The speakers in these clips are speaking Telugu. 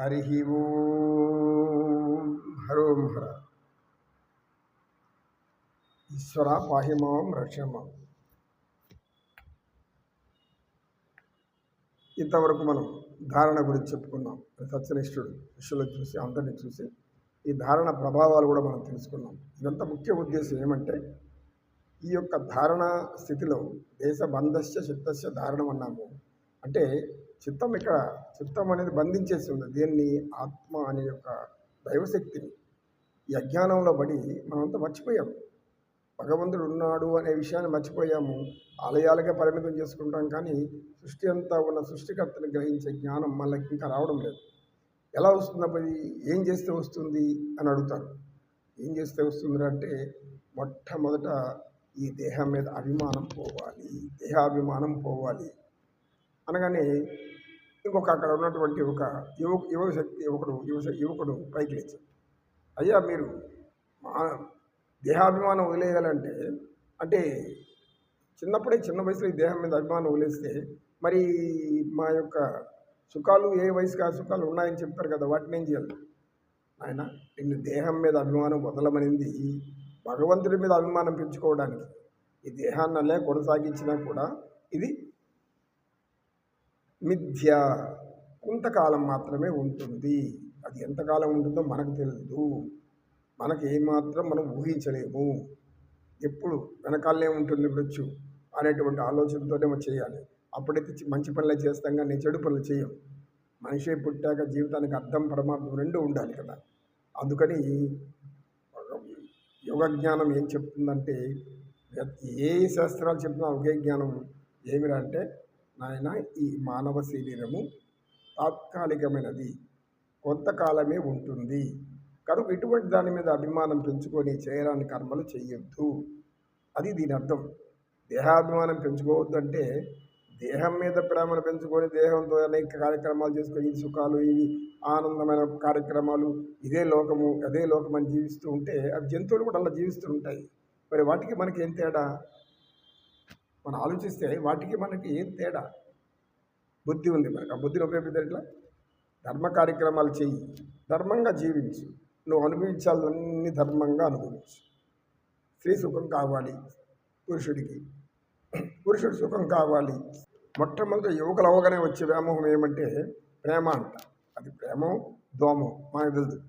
హరి ఓం హరోం హర ఈశ్వర పాహిమాం రక్షమాం ఇంతవరకు మనం ధారణ గురించి చెప్పుకున్నాం. సత్యనిష్ఠుడు విషయంలో చూసి అందరిని చూసి ఈ ధారణ ప్రభావాలు కూడా మనం తెలుసుకున్నాం. ఇదంతా ముఖ్య ఉద్దేశం ఏమంటే ఈ యొక్క ధారణ స్థితిలో దేశ బంధస్య చిత్తస్య ధారణం అన్నాము అంటే చిత్తం ఇక్కడ చిత్తం అనేది బంధించేసి ఉంది దేన్ని? ఆత్మ అనే యొక్క దైవశక్తిని. ఈ అజ్ఞానంలో పడి మనమంతా మర్చిపోయాము భగవంతుడు ఉన్నాడు అనే విషయాన్ని మర్చిపోయాము. ఆలయాలకే పరిమితం చేసుకుంటాం కానీ సృష్టి అంతా ఉన్న సృష్టికర్తను గ్రహించే జ్ఞానం మళ్ళీ ఇంకా రావడం లేదు. ఎలా వస్తున్నప్పుడు ఏం చేస్తే వస్తుంది? అని అడుగుతారు. ఏం చేస్తే వస్తుంది అంటే మొట్టమొదట ఈ దేహం మీద అభిమానం పోవాలి. దేహాభిమానం పోవాలి. అనగానే ఇంకొక అక్కడ ఉన్నటువంటి ఒక యువ యువ శక్తి యువకుడు యువ యువకుడు పైకి లేచాడు అయ్యా మీరు మా దేహాభిమానం వదిలేయాలంటే అంటే చిన్నప్పుడే చిన్న వయసులో ఈ దేహం మీద అభిమానం వదిలేస్తే మరి మా యొక్క సుఖాలు ఏ వయసుకి ఆ సుఖాలు ఉన్నాయని చెప్పారు కదా వాటిని ఏం చేయాలి? ఆయన నిన్ను దేహం మీద అభిమానం వదలమనింది భగవంతుడి మీద అభిమానం పెంచుకోవడానికి ఈ దేహాన్ని అలా కొనసాగించినా కూడా ఇది మిథ్య కొంతకాలం మాత్రమే ఉంటుంది. అది ఎంతకాలం ఉంటుందో మనకు తెలియదు మనకి ఏమాత్రం మనం ఊహించలేము. ఎప్పుడు వెనకాలనే ఉంటుంది మృత్యు అనేటువంటి ఆలోచనతోనే మనం చేయాలి. అప్పుడైతే మంచి పనులే చేస్తాం కానీ చెడు పనులు చేయం. మనిషి పుట్టాక జీవితానికి అర్థం పరమార్థం రెండు ఉండాలి కదా. అందుకని యోగ జ్ఞానం ఏం చెప్తుందంటే ఏ శాస్త్రాలు చెప్తున్నా ఒకే జ్ఞానం. ఏమిరా అంటే నాయన ఈ మానవ శరీరము తాత్కాలికమైనది. కొంతకాలమే ఉంటుంది. కనుక ఇటువంటి దాని మీద అభిమానం పెంచుకొని చేయరాని కర్మలు చేయొద్దు అది దీని అర్థం. దేహాభిమానం పెంచుకోవద్దంటే దేహం మీద ప్రేమను పెంచుకొని దేహంతో అనేక కార్యక్రమాలు చేసుకొని సుఖాలు ఇవి ఆనందమైన కార్యక్రమాలు ఇదే లోకము అదే లోకం అని జీవిస్తూ ఉంటే అవి జంతువులు కూడా అలా జీవిస్తూ ఉంటాయి. మరి వాటికి మనకి ఏం తేడా? మనం ఆలోచిస్తే వాటికి మనకి ఏం తేడా? బుద్ధి ఉంది మనకు. ఆ బుద్ధిని ఉపయోగిస్తే ఎట్లా? ధర్మ కార్యక్రమాలు చెయ్యి. ధర్మంగా జీవించు. నువ్వు అనుభవించాలన్నీ ధర్మంగా అనుభవించు. స్త్రీ సుఖం కావాలి పురుషుడికి. పురుషుడి సుఖం కావాలి. మొట్టమొదటి యువకులు అవగానే వచ్చే వ్యామోహం ఏమంటే ప్రేమ అంట. అది ప్రేమం దోమం మనకు తెలుదు.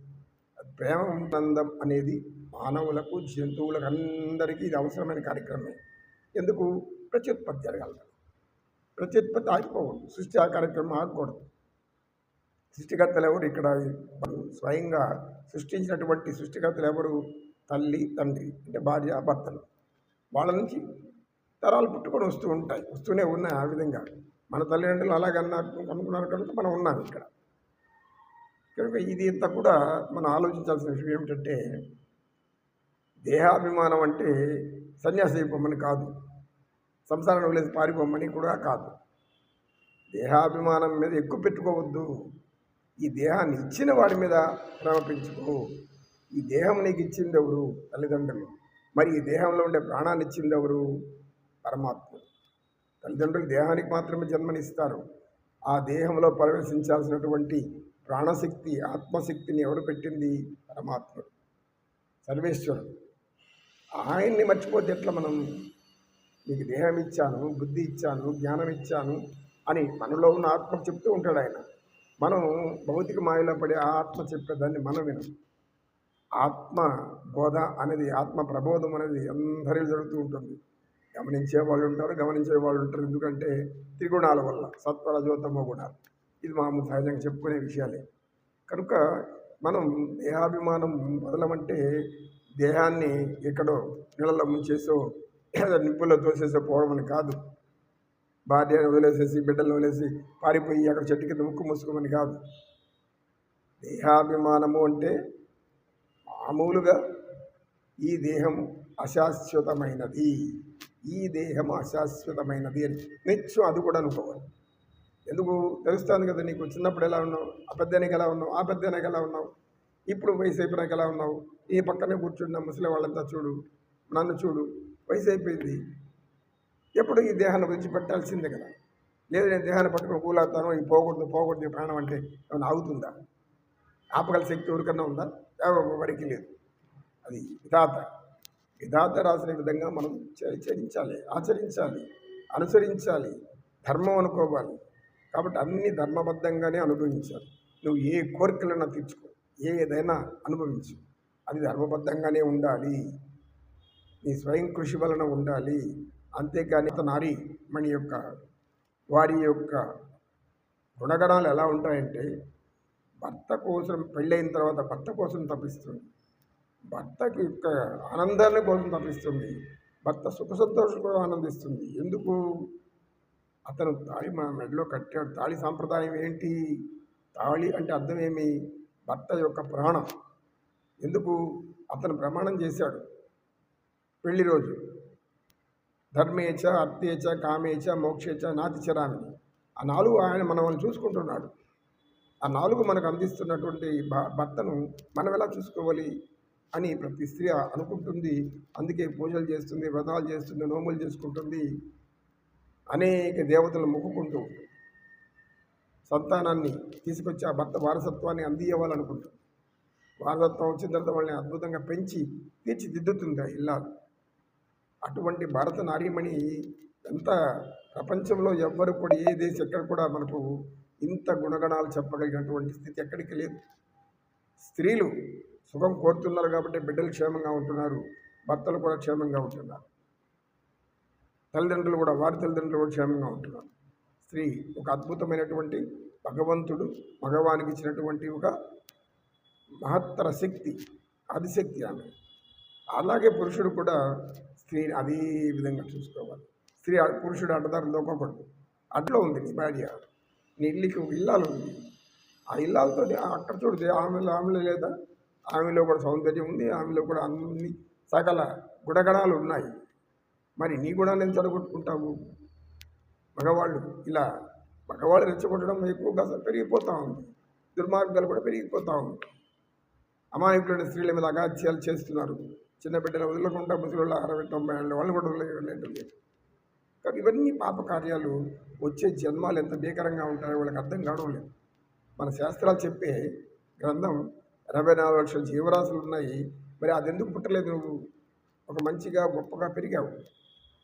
ప్రేమ నందం అనేది మానవులకు జంతువులకు అందరికీ ఇది అవసరమైన కార్యక్రమే ఎందుకు? ప్రత్యుత్పత్తి జరగాలి. ప్రత్యుత్పత్తి ఆగిపోకూడదు. సృష్టి ఆ కార్యక్రమం ఆగకూడదు. సృష్టికర్తలు ఎవరు? ఇక్కడ స్వయంగా సృష్టించినటువంటి సృష్టికర్తలు ఎవరు? తల్లి తండ్రి అంటే భార్య భర్తలు. వాళ్ళ నుంచి తరాలు పుట్టుకొని వస్తూ ఉంటాయి. వస్తూనే ఉన్నాయి ఆ విధంగా. మన తల్లిదండ్రులు అలాగన్నారు అనుకున్నారు కనుక మనం ఉన్నాం ఇక్కడ. కనుక ఇది ఇంత కూడా మనం ఆలోచించాల్సిన విషయం ఏమిటంటే దేహాభిమానం అంటే సన్యాసి అయిపోమని కాదు. సంసారం వదిలేసి పారిపోమని కూడా కాదు. దేహాభిమానం మీద ఎక్కువ పెట్టుకోవద్దు. ఈ దేహాన్ని ఇచ్చిన వాడి మీద ప్రేమ పెంచుకో ఈ దేహం నీకు ఇచ్చింది ఎవరు? తల్లిదండ్రులు. మరి ఈ దేహంలో ఉండే ప్రాణాన్ని ఇచ్చింది ఎవరు? పరమాత్మ. తల్లిదండ్రులు దేహానికి మాత్రమే జన్మనిస్తారు. ఆ దేహంలో ప్రవేశించాల్సినటువంటి ప్రాణశక్తి ఆత్మశక్తిని ఎవరు పెట్టింది? పరమాత్ముడు. సర్వేశ్వరుడు. ఆయన్ని మర్చిపోతే ఎట్లా మనం నీకు దేహం ఇచ్చాను బుద్ధి ఇచ్చాను జ్ఞానం ఇచ్చాను అని మనలో ఉన్న ఆత్మ చెప్తూ ఉంటాడు ఆయన. మనం భౌతిక మాయలో పడే ఆ ఆత్మ చెప్పేదాన్ని మనం వినం. ఆత్మ బోధ అనేది ఆత్మ ప్రబోధం అనేది అందరిలో జరుగుతూ ఉంటుంది. గమనించే వాళ్ళు ఉంటారు గమనించే వాళ్ళు ఉంటారు. ఎందుకంటే త్రిగుణాల వల్ల సత్వర జ్యోతమ గుణాలు ఇది మామూలు సహజంగా చెప్పుకునే విషయాలే. కనుక మనం దేహాభిమానం వదలమంటే దేహాన్ని ఎక్కడో నీళ్ళలో ముంచేసో ఏదో నిప్పుల్లో తోసేసే పోవడం అని కాదు. భార్యను వదిలేసేసి బిడ్డలను వదిలేసి పారిపోయి అక్కడ చెట్టు కింద ముక్కు మూసుకోమని కాదు. దేహాభిమానము అంటే మామూలుగా ఈ దేహం అశాశ్వతమైనది. ఈ దేహం అశాశ్వతమైనది అని నిత్యం అది కూడా అనుకోవాలి. ఎందుకు? తెలుస్తుంది కదా నీకు చిన్నప్పుడు ఎలా ఉన్నావు? ఆ పెద్దనికి ఎలా ఉన్నావు? ఆ పెద్దనికి ఎలా ఉన్నావు? ఇప్పుడు వయసు అయిపోయినాక ఎలా ఉన్నావు? ఈ పక్కనే కూర్చున్న ముసలి వాళ్ళంతా చూడు నన్ను చూడు వయసు అయిపోయింది ఎప్పుడు ఈ దేహాన్ని విడిచిపెట్టాల్సిందే కదా. లేదు నేను దేహాన్ని పట్టుకుని కూలాడతాను ఈ పోకూడదు పోకూడదు ఈ ప్రాణం అంటే ఏమైనా ఆగుతుందా? ఆపగల శక్తి ఎవరికన్నా ఉందా? ఎవరికి లేదు. అది విధాత. విధాత రాసిన విధంగా మనం చరించాలి ఆచరించాలి అనుసరించాలి ధర్మం అనుకోవాలి. కాబట్టి అన్ని ధర్మబద్ధంగానే అనుభవించాలి. నువ్వు ఏ కోరికలైనా తీర్చుకో ఏదైనా అనుభవించు. అది ధర్మబద్ధంగానే ఉండాలి. నీ స్వయం కృషి వలన ఉండాలి. అంతేకాని నారి మణి యొక్క వారి యొక్క గుణగణాలు ఎలా ఉంటాయంటే భర్త కోసం పెళ్ళైన తర్వాత భర్త కోసం తప్పిస్తుంది. భర్తకి యొక్క ఆనందాన్ని కోసం తప్పిస్తుంది. భర్త సుఖ సంతోషంగా ఆనందిస్తుంది. ఎందుకు? అతను తాళి మన మెడలో కట్టాడు. తాళి సాంప్రదాయం ఏంటి? తాళి అంటే అర్థం ఏమి? భర్త యొక్క ప్రాణం. ఎందుకు? అతను ప్రమాణం చేశాడు. పెళ్ళి రోజు. ధర్మేచ అర్థేచ కామేచ మోక్షేచ నాతి ఆ నాలుగు ఆయన మనల్ని చూసుకుంటున్నాడు. ఆ నాలుగు మనకు అందిస్తున్నటువంటి భ- భర్తను మనం ఎలా చూసుకోవాలి అని ప్రతి స్త్రీ అనుకుంటుంది. అందుకే పూజలు చేస్తుంది వ్రతాలు చేస్తుంది నోములు చేసుకుంటుంది. అనేక దేవతలు మొక్కుకుంటూ సంతానాన్ని తీసుకొచ్చి ఆ భర్త వారసత్వాన్ని అందియ్యవాలనుకుంటుంది. వారసత్వం వచ్చిన తర్వాత వాళ్ళని అద్భుతంగా పెంచి తీర్చిదిద్దుతుంది ఆ ఇల్లాలు. అటువంటి భారత నారీమణి ఎంత ప్రపంచంలో ఎవ్వరు కూడా ఏ దేశం ఎక్కడ కూడా మనకు ఇంత గుణగణాలు చెప్పగలిగినటువంటి స్థితి ఎక్కడికి లేదు. స్త్రీలు సుఖం కోరుతున్నారు కాబట్టి బిడ్డలు క్షేమంగా ఉంటున్నారు భర్తలు కూడా క్షేమంగా ఉంటున్నారు. తల్లిదండ్రులు కూడా వారి తల్లిదండ్రులు కూడా క్షేమంగా ఉంటున్నారు. స్త్రీ ఒక అద్భుతమైనటువంటి భగవంతుడు మగవానికి ఇచ్చినటువంటి ఒక మహత్తర శక్తి ఆదిశక్తి ఆమె. అలాగే పురుషుడు కూడా స్త్రీని అదే విధంగా చూసుకోవాలి. స్త్రీ పురుషుడు అడ్డదారులు దొక్కకూడదు అడ్లో ఉంది నీ భార్య. నీ ఇల్లుకి ఇల్లాలు ఉంది. ఆ ఇల్లాలతో అక్కడ చూడదు ఆమెలో ఆమెలో లేదా? ఆమెలో కూడా సౌందర్యం ఉంది. ఆమెలో కూడా అన్ని సకల గుణగణాలు ఉన్నాయి. మరి నీ గుణాన్ని నేను చెడగొట్టుకుంటావు? మగవాళ్ళు ఇలా మగవాళ్ళు రెచ్చగొట్టడం ఎక్కువగా పెరిగిపోతూ ఉంది. దుర్మార్గాలు కూడా పెరిగిపోతూ ఉంది. అమాయకులైన స్త్రీల మీద అగాధ్యాలు చేస్తున్నారు. చిన్న బిడ్డలు వదలకుండా ముసలి అరవై తొంభై ఏళ్ళ వాళ్ళు కూడా వదిలేయడం లేదు కానీ ఇవన్నీ పాప కార్యాలు వచ్చే జన్మాలు ఎంత భీకరంగా ఉంటాయో వాళ్ళకి అర్థం కావడం లేదు. మన శాస్త్రాలు చెప్పే గ్రంథం ఇరవై నాలుగు లక్షల జీవరాశులు ఉన్నాయి. మరి అది ఎందుకు పుట్టలేదు నువ్వు? ఒక మంచిగా గొప్పగా పెరిగావు.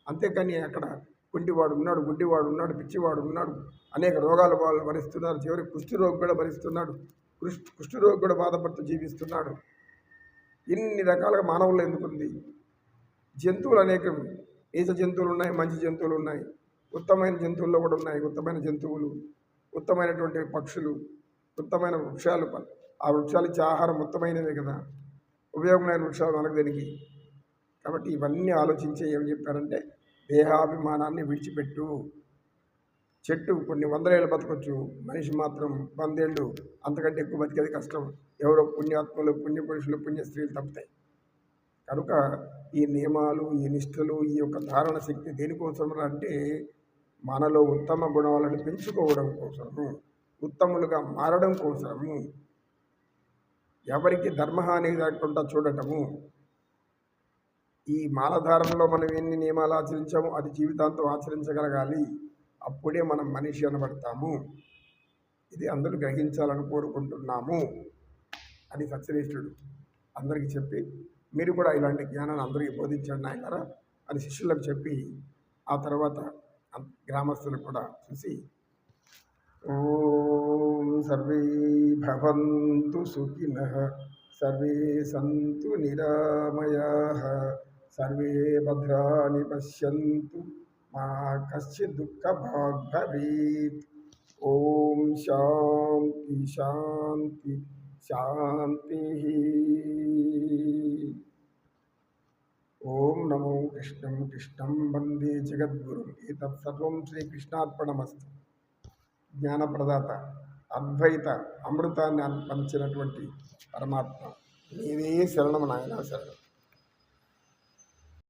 అంతేకాని అక్కడ కుంటివాడు ఉన్నాడు గుడ్డివాడు ఉన్నాడు పిచ్చివాడు ఉన్నాడు. అనేక రోగాలు వాళ్ళు భరిస్తున్నారు చివరికి కుష్టి రోగి కూడా భరిస్తున్నాడు. కుష్ కుష్టి రోగి కూడా బాధపడుతూ జీవిస్తున్నాడు. ఇన్ని రకాలుగా మానవులు ఎందుకుంది? జంతువులు అనేక ఈత జంతువులు ఉన్నాయి మంచి జంతువులు ఉన్నాయి ఉత్తమైన జంతువుల్లో కూడా ఉన్నాయి ఉత్తమైన జంతువులు ఉత్తమైనటువంటి పక్షులు ఉత్తమైన వృక్షాలు ఆ వృక్షాలు ఇచ్చే ఆహారం ఉత్తమైనవే కదా. ఉపయోగమైన వృక్షాలు మనకు దీనికి? కాబట్టి ఇవన్నీ ఆలోచించి ఏం చెప్పారంటే దేహాభిమానాన్ని విడిచిపెట్టు. చెట్టు కొన్ని వందలేళ్ళు బతకొచ్చు. మనిషి మాత్రం వందేళ్ళు అంతకంటే ఎక్కువ బతికేది కష్టం. ఎవరో పుణ్యాత్మలు పుణ్య పురుషులు పుణ్య స్త్రీలు తప్పుతాయి. కనుక ఈ నియమాలు ఈ నిష్ఠలు ఈ యొక్క ధారణ శక్తి దేనికోసం అంటే మనలో ఉత్తమ గుణాలను పెంచుకోవడం కోసము ఉత్తములుగా మారడం కోసము. ఎవరికి ధర్మహాని లేకుండా చూడటము. ఈ మాలధారణలో మనం ఎన్ని నియమాలు ఆచరించామో అది జీవితాంతం ఆచరించగలగాలి. అప్పుడే మనం మనిషి అనబడతాము. ఇది అందరూ గ్రహించాలని కోరుకుంటున్నాము అని సత్యనిష్ఠుడు అందరికీ చెప్పి మీరు కూడా ఇలాంటి జ్ఞానాన్ని అందరికీ బోధించండి నాయనరా అని శిష్యులకు చెప్పి ఆ తర్వాత గ్రామస్తులు కూడా చూసి ఓం సర్వే భవంతు సుఖిన సర్వే సంతు నిరామయా సర్వే భద్రాని పశ్యంతు మా కశ్చిత్ దుఃఖభాగ్ భవేత్ ఓం శాంతి శాంతి శాంతి. ఓం నమో కృష్ణం కృష్ణం వందే జగద్గురుం. ఏతత్ శ్రీకృష్ణార్పణమస్తు. జ్ఞానప్రదాత అద్వైత అమృతాన్ని పంచినటువంటి పరమాత్మ. నేనే శరణం నాయన శరణం.